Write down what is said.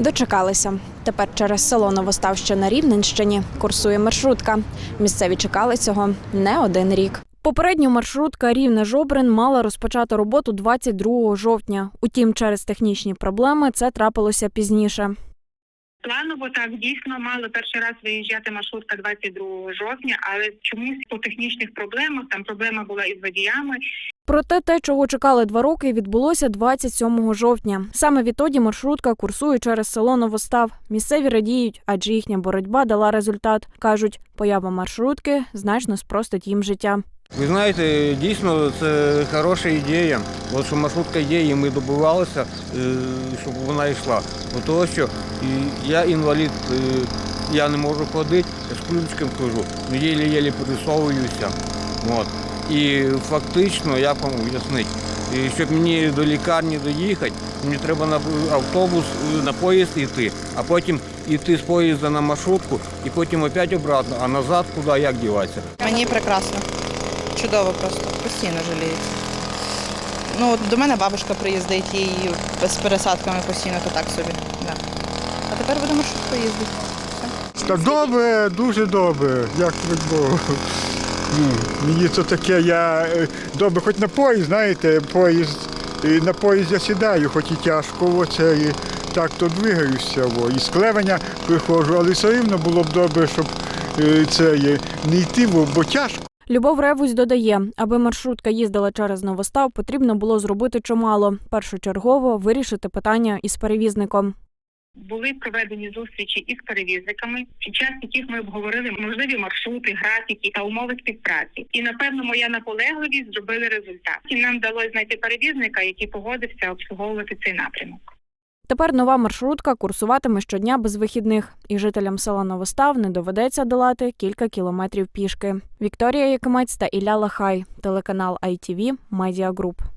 Дочекалися. Тепер через село Новостав, що на Рівненщині, курсує маршрутка. Місцеві чекали цього не один рік. Попередньо маршрутка Рівне Жобрин мала розпочати роботу 22 жовтня. Утім, через технічні проблеми це трапилося пізніше. Планово так дійсно мали перший раз виїжджати маршрутка 22 жовтня, але чомусь по технічних проблемах там проблема була із водіями. Проте те, чого чекали два роки, відбулося 27 жовтня. Саме відтоді маршрутка курсує через село Новостав. Місцеві радіють, адже їхня боротьба дала результат. кажуть, поява маршрутки значно спростить їм життя. Ви знаєте, дійсно це хороша ідея. От що маршрутка є, і ми добивалися, е, щоб вона йшла. Бо того, що я інвалід, е, я не можу ходити, я з ключком хожу, ну, єлі-єлі пересовуюся. От. І фактично, як вам об'яснити, і щоб мені до лікарні доїхати, мені треба на автобус, е, на поїзд йти, а потім йти з поїзда на маршрутку і потім опять обратно, а назад куди, як діватися. Мені прекрасно. Чудово просто. Постійно жаліють. Ну, от до мене бабушка приїздить і з пересадками постійно, то так собі. Да. А тепер будемо швидко їздити. Та добре, дуже добре, як Богу. Мені це таке, я е, добре, хоч на поїзд, знаєте, поїзд, на поїзд я сідаю, хоч і тяжко, оце, і так то двигаюся, во, і з клевеня приходжу, але все рівно було б добре, щоб е, це не йти, бо тяжко. Любов Ревусь додає, аби маршрутка їздила через Новостав, потрібно було зробити чимало. Першочергово вирішити питання із перевізником. Були проведені зустрічі із перевізниками, під час яких ми обговорили можливі маршрути, графіки та умови співпраці. І напевно моя наполегливість зробили результат. І нам вдалося знайти перевізника, який погодився обслуговувати цей напрямок. Тепер нова маршрутка курсуватиме щодня без вихідних, і жителям села Новостав не доведеться долати кілька кілометрів пішки. Вікторія Якимець та Ілля Лахай, телеканал ITV, Media Group.